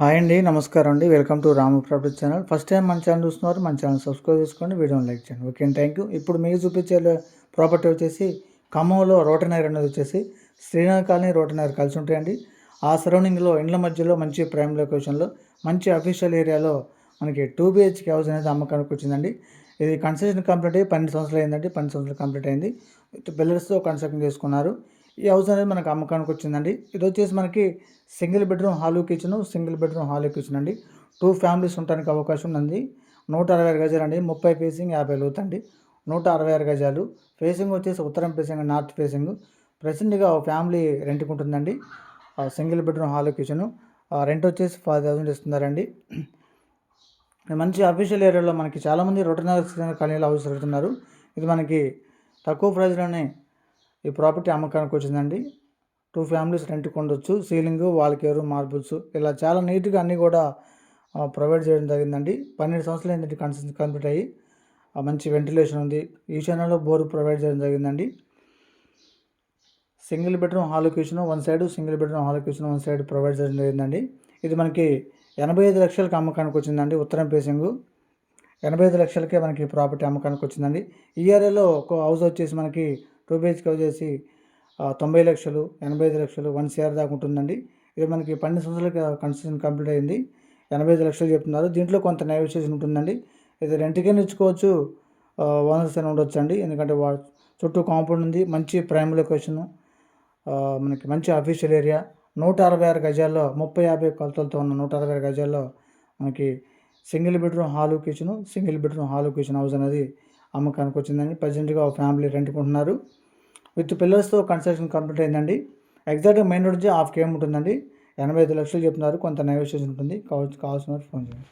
Hi అండి నమస్కారం అండి. Welcome to Ramu property channel. First time మన ఛానల్ చూస్తున్నారు మన ఛానల్ సబ్స్క్రైబ్ చేసుకోండి వీడియోని లైక్ చేయండి. ఓకే థ్యాంక్ యూ ఇప్పుడు మీకు చూపించే ప్రాపర్టీ వచ్చేసి ఖమ్మంలో రోటనైర్ అనేది వచ్చేసి శ్రీనగర్ కాలనీ రోటనైర్ కలిసి ఉంటాయండి. ఆ సరౌండింగ్లో ఇండ్ల మధ్యలో మంచి ప్రైమ్ లొకేషన్లో మంచి అఫీషియల్ ఏరియాలో మనకి టూ బిహెచ్కే హౌస్ అనేది అమ్మకానికి వచ్చిందండి. ఇది కన్స్ట్రక్షన్ కంప్లీట్ అయ్యి పన్నెండు సంవత్సరాలు అయిందండి పన్నెండు సంవత్సరాలు కంప్లీట్ అయింది. పిల్లర్స్తో కన్స్ట్రక్షన్ చేసుకున్నారు. ఈ హౌస్ అనేది మనకు అమ్మకానికి వచ్చిందండి. ఇది వచ్చేసి మనకి single bedroom hall kitchen single bedroom hall kitchen అండి. టూ ఫ్యామిలీస్ ఉండడానికి అవకాశం ఉంది నూట అరవై ఆరు గజాలు అండి. ముప్పై ఫేసింగ్ యాభై లోతండి. నూట అరవై ఆరు గజాలు. ఫేసింగ్ వచ్చేసి ఉత్తరం ఫేసింగ్ నార్త్ ఫేసింగ్. ప్రెసెంట్గా ఒక ఫ్యామిలీ రెంట్కి ఉంటుందండి. Single bedroom hall kitchen. Rent వచ్చేసి ఫైవ్ థౌసండ్ ఇస్తున్నారండి. మంచి అఫీషియల్ ఏరియాలో మనకి చాలామంది రొటనగర్ కాలనీలో హౌస్ పెడుతున్నారు ఇది మనకి తక్కువ ప్రైస్లోనే ఈ ప్రాపర్టీ అమ్మకానికి వచ్చిందండి. టూ ఫ్యామిలీస్ రెంట్కి ఉండొచ్చు సీలింగ్ వాల్ కేరు మార్బుల్స్ ఇలా చాలా నీట్గా అన్నీ కూడా ప్రొవైడ్ చేయడం జరిగిందండి. పన్నెండు సంవత్సరాలు ఏంటంటే కన్స్ట్రక్షన్ కంప్లీట్ అయ్యి మంచి వెంటిలేషన్ ఉంది. ఈ ఛానల్లో బోర్ ప్రొవైడ్ చేయడం జరిగిందండి. Single bedroom hall kitchen one side single bedroom hall kitchen one side provide చేయడం జరిగిందండి. ఇది మనకి ఎనభై ఐదు లక్షలకి అమ్మకానికి వచ్చిందండి ఉత్తరం పేసింగ్ ఎనభై ఐదు లక్షలకే మనకి ప్రాపర్టీ అమ్మకానికి వచ్చిందండి. ఈ ఏరియాలో ఒక హౌస్ వచ్చేసి మనకి టూ బిహెచ్కే వచ్చేసి తొంభై లక్షలు ఎనభై ఐదు లక్షలు వన్ సిఆర్ దాకా ఉంటుందండి. ఇది మనకి పన్నెండు సంవత్సరాలకి కన్స్ట్రక్షన్ కంప్లీట్ అయింది. ఎనభై ఐదు లక్షలు చెప్తున్నారు. దీంట్లో కొంత నెగోషియేషన్ ఉంటుందండి. ఇది రెంట్కే ఇచ్చుకోవచ్చు ఓనర్స్ అని ఉండొచ్చు అండి ఎందుకంటే వా చుట్టూ కాంపౌండ్ ఉంది. మంచి ప్రైమ్ లొకేషన్ మనకి మంచి అఫీషియల్ ఏరియా. నూట అరవై ఆరు గజాల్లో ముప్పై యాభై కొలతలతో ఉన్న నూట అరవై ఆరు గజాల్లో మనకి single bedroom hall kitchen single bedroom hall kitchen house అనేది అమ్మకానికి వచ్చిందండి. ప్రజెంట్గా ఒక ఫ్యామిలీ రెంట్కుంటున్నారు. విత్ పిల్లర్స్తో కన్స్ట్రక్షన్ కంప్లీట్ అయిందండి. ఎగ్జాక్ట్గా మెయిన్ రోడ్ హాఫ్ కేఎం ఉంటుందండి ఎనభై ఐదు లక్షలు చెప్తున్నారు. కొంత నెగోషియేషన్ ఉంటుంది. కావచ్చు కావాల్సిన ఫోన్ చేయండి.